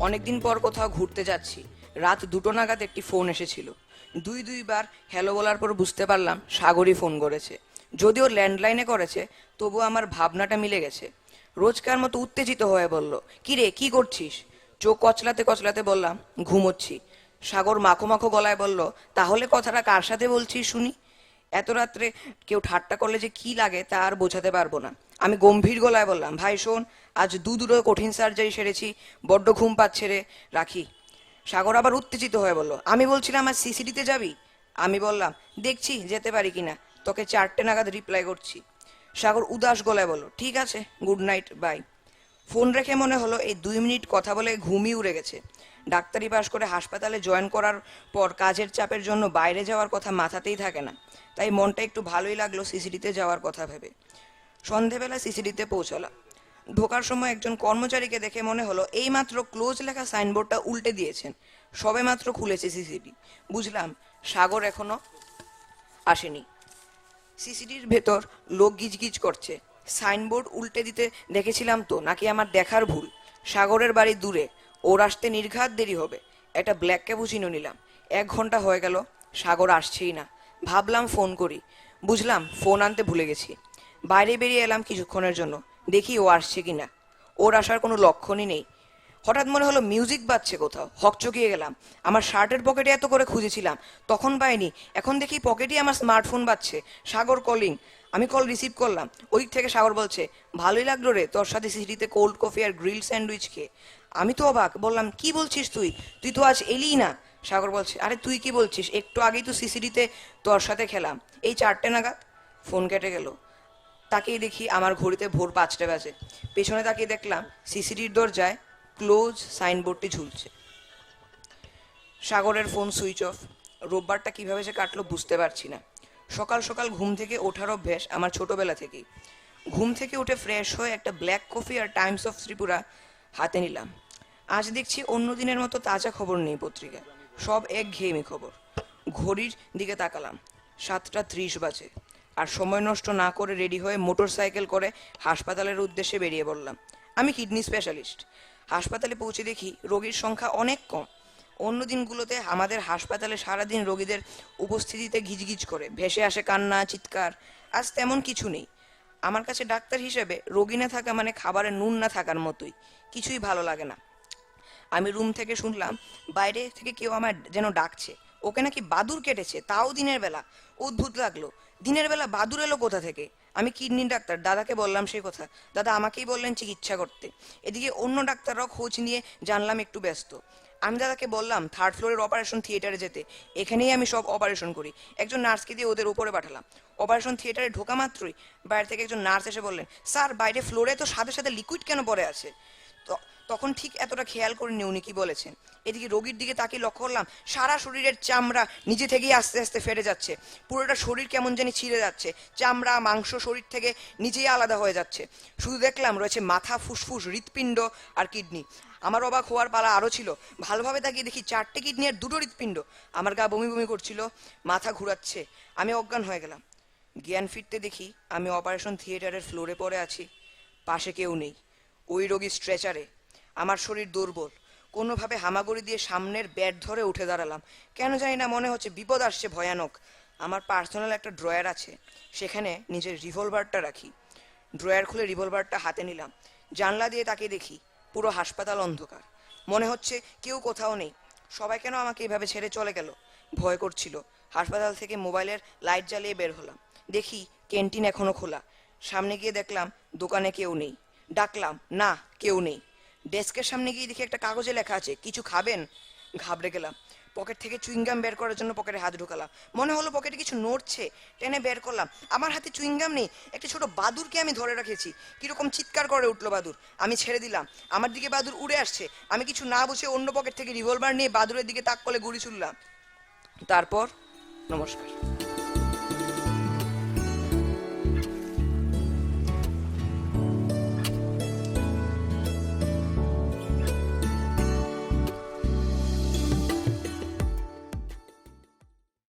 অনেকদিন পর কোথাও ঘুরতে যাচ্ছি। রাত দুটো নাগাদ একটি ফোন এসেছিল। দুই দুইবার হ্যালো বলার পর বুঝতে পারলাম সাগরই ফোন করেছে। যদিও ল্যান্ডলাইনে করেছে, তবু আমার ভাবনাটা মিলে গেছে। রোজকার মতো উত্তেজিত হয়ে বলল, কি রে, কি করছিস? চোখ কচলাতে কচলাতে বললাম, ঘুমোচ্ছি। সাগর মাখো মাখো গলায় বলল, তাহলে কথাটা কার সাথে বলছিস শুনি? এত রাত্রে কেউ ঠাট্টা করলে যে কি লাগে তা আর বোঝাতে পারব না। আমি গম্ভীর গলায় বললাম, ভাই, শোন, আজ দু দুটো কঠিন সার্জারি সেরেছি, বড্ড ঘুম পাচ্ছে রে, রাখি। সাগর আবার উত্তেজিত হয়ে বলল, আমি বলছিলাম আজ সিসিডিতে যাবি? আমি বললাম, দেখছি, যেতে পারি কিনা, তোকে চারটে নাগাদ রিপ্লাই করছি। সাগর উদাস গলায় বলল, ঠিক আছে গুড নাইট বাই ফোন রেখে মনে হলো এই দুই মিনিট কথা বলে ঘুমই উড়ে গেছে। ডাক্তারি পাশ করে হাসপাতালে জয়েন করার পর কাজের চাপের জন্য বাইরে যাওয়ার কথা মাথাতেই থাকে না, তাই মনটা একটু ভালোই লাগল সিসিডিতে যাওয়ার কথা ভেবে। সন্ধেবেলা সিসিডিতে পৌঁছলাম ঢোকার সময় একজন কর্মচারীকে দেখে মনে হলো, এইমাত্র ক্লোজ লেখা সাইনবোর্ডটা উল্টে দিয়েছেন। সবে মাত্র খুলেছে সিসিডি। বুঝলাম, সাগর এখনও আসেনি। সিসিডির ভেতর লোক গিজগিজ করছে। সাইনবোর্ড উল্টে দিতে দেখেছিলাম তো, নাকি আমার দেখার ভুল। সাগরের বাড়ি দূরে, ওর আসতে নির্ঘাত দেরি হবে। একটা ব্ল্যাক ক্যাপুচিনো নিলাম। এক ঘণ্টা হয়ে গেল, সাগর আসছেই না। ভাবলাম ফোন করি। বুঝলাম, ফোন আনতে ভুলে গেছি। বাইরে বেরিয়ে এলাম কিছুক্ষণের জন্য। দেখি ও আসছে কিনা। ওর আসার কোনো লক্ষণই নেই। হঠাৎ মনে হলো মিউজিক বাজছে কোথাও। হকচকিয়ে গেলাম। আমার শার্টের পকেটে এত করে খুঁজেছিলাম। তখন পাইনি। এখন দেখি পকেটেই আমার স্মার্টফোন বাজছে। সাগর কলিং। আমি কল রিসিভ করলাম। ওই থেকে সাগর বলছে, ভালোই লাগল রে তোর সাথে সিটিতে কোল্ড কফি আর গ্রিল স্যান্ডউইচ খেয়ে। আমি তো অবাক। বললাম, কি বলছিস তুই? তুই তো আজ এলি না? সাগর বলছে, আরে তুই কি বলছিস? একটু আগেই তো সিসিডিতে তোর সাথে খেলাম। এই চারটে নাগাদ? ফোন কেটে গেল। তাকেই দেখি আমার ঘড়িতে ভোর পাঁচটা বাজে। পেছনে তাকিয়ে দেখলাম সিসিটির দরজায় ক্লোজ সাইনবোর্ডটি ঝুলছে। সাগরের ফোন সুইচ অফ। রোববারটা কীভাবে সে কাটলো বুঝতে পারছি না। সকাল সকাল ঘুম থেকে ওঠার অভ্যেস আমার ছোটবেলা থেকেই। ঘুম থেকে উঠে ফ্রেশ হয়ে একটা ব্ল্যাক কফি আর টাইমস অফ ত্রিপুরা হাতে নিলাম। আজ দেখছি অন্য দিনের মতো তাজা খবর নেই পত্রিকায়। সব এক ঘেয়েমি খবর। ঘড়ির দিকে তাকালাম। সাতটা ত্রিশ বাজে। আর সময় নষ্ট না করে রেডি হয়ে মোটর সাইকেল করে হাসপাতালের উদ্দেশ্যে বেরিয়ে পড়লাম। আমি কিডনি স্পেশালিস্ট। হাসপাতালে পৌঁছে দেখি রোগীর সংখ্যা অনেক কম। অন্য দিনগুলোতে আমাদের হাসপাতালে সারাদিন রোগীদের উপস্থিতিতে ঘিজঘিজ করে, ভেসে আসে কান্না, চিৎকার, আজ তেমন কিছু নেই। আমার কাছে ডাক্তার হিসেবে রোগী না থাকা মানে খাবারে নুন না থাকার মতোই, কিছুই ভালো লাগে না। আমি রুম থেকে শুনলাম, বাইরে থেকে কেউ আমার যেন ডাকছে। ওকে নাকি বাদুর কেটেছে, তাও দিনের বেলা। অদ্ভুত লাগল। দিনের বেলা বাদুর এলো কোথা থেকে? আমি কিডনি ডাক্তার, দাদাকে বললাম সেই কথা। দাদা আমাকেই বললেন চিকিৎসা করতে। এদিকে অন্য ডাক্তাররাও খোঁজ নিয়ে জানলাম একটু ব্যস্ত। আমি দাদাকে বললাম থার্ড ফ্লোরের অপারেশন থিয়েটারে যেতে। এখানেই আমি সব অপারেশন করি। একজন নার্সকে দিয়ে ওদের উপরে পাঠালাম। অপারেশন থিয়েটারে ঢোকা মাত্রই বাইরে থেকে একজন নার্স এসে বললেন, স্যার, বাইরে ফ্লোরে তো সাথে সাথে লিকুইড কেন পড়ে আছে? তখন ঠিক এতটা খেয়াল করিনি উনি কি বলেছেন। এদিকে রোগীর দিকে তাকিয়ে লক্ষ্য করলাম, সারা শরীরের চামড়া নিজে থেকেই আস্তে আস্তে ফেটে যাচ্ছে। পুরোটা শরীর কেমন জানি ছিঁড়ে যাচ্ছে। চামড়া, মাংস, শরীর থেকে নিজেই আলাদা হয়ে যাচ্ছে। শুধু দেখলাম রয়েছে মাথা ফুসফুস, হৃৎপিণ্ড আর কিডনি। আমার অবাক হওয়ার পালা আরও ছিল। ভালোভাবে তাকিয়ে দেখি চারটে কিডনি আর দুটো হৃৎপিণ্ড। আমার গা বমি বমি করছিল। মাথা ঘুরাচ্ছে। আমি অজ্ঞান হয়ে গেলাম। জ্ঞান ফিরতে দেখি আমি অপারেশন থিয়েটারের ফ্লোরে পড়ে আছি। পাশে কেউ নেই। ওই রোগী স্ট্রেচারে। আমার শরীর দুর্বল। কোনোভাবে হামাগুড়ি দিয়ে সামনের ব্যাট ধরে উঠে দাঁড়ালাম। কেন জানি না মনে হচ্ছে বিপদ আসছে, ভয়ানক। আমার পার্সোনাল একটা ড্রয়ার আছে। সেখানে নিজের রিভলভারটা রাখি। ড্রয়ার খুলে রিভলভারটা হাতে নিলাম। জানলা দিয়ে তাকে দেখি। পুরো হাসপাতাল অন্ধকার। মনে হচ্ছে কেউ কোথাও নেই। সবাই কেন আমাকে এভাবে ছেড়ে চলে গেল? ভয় করছিল। হাসপাতাল থেকে মোবাইলের লাইট জ্বালিয়ে বের হলাম। দেখি ক্যান্টিন এখনও খোলা। সামনে গিয়ে দেখলাম দোকানে কেউ নেই। ডাকলাম, না, কেউ নেই। ডেস্কের সামনে গিয়ে দেখি একটা কাগজে লেখা আছে, কিছু খাবেন? ঘাবড়ে গেলাম। পকেট থেকে চুইংগাম বের করার জন্য পকেটে হাত ঢোকালাম। মনে হলো পকেটে কিছু নড়ছে, টেনে বের করলাম। আমার হাতে চুইংগাম নেই, একটা ছোট বাদুরকে আমি ধরে রেখেছি। কীরকম চিৎকার করে উঠল বাদুর। আমি ছেড়ে দিলাম। আমার দিকে বাদুর উড়ে আসছে। আমি কিছু না বসে অন্য পকেট থেকে রিভলভার নিয়ে বাদুরের দিকে তাক করে গুড়ি ছুড়লাম। তারপর নমস্কার।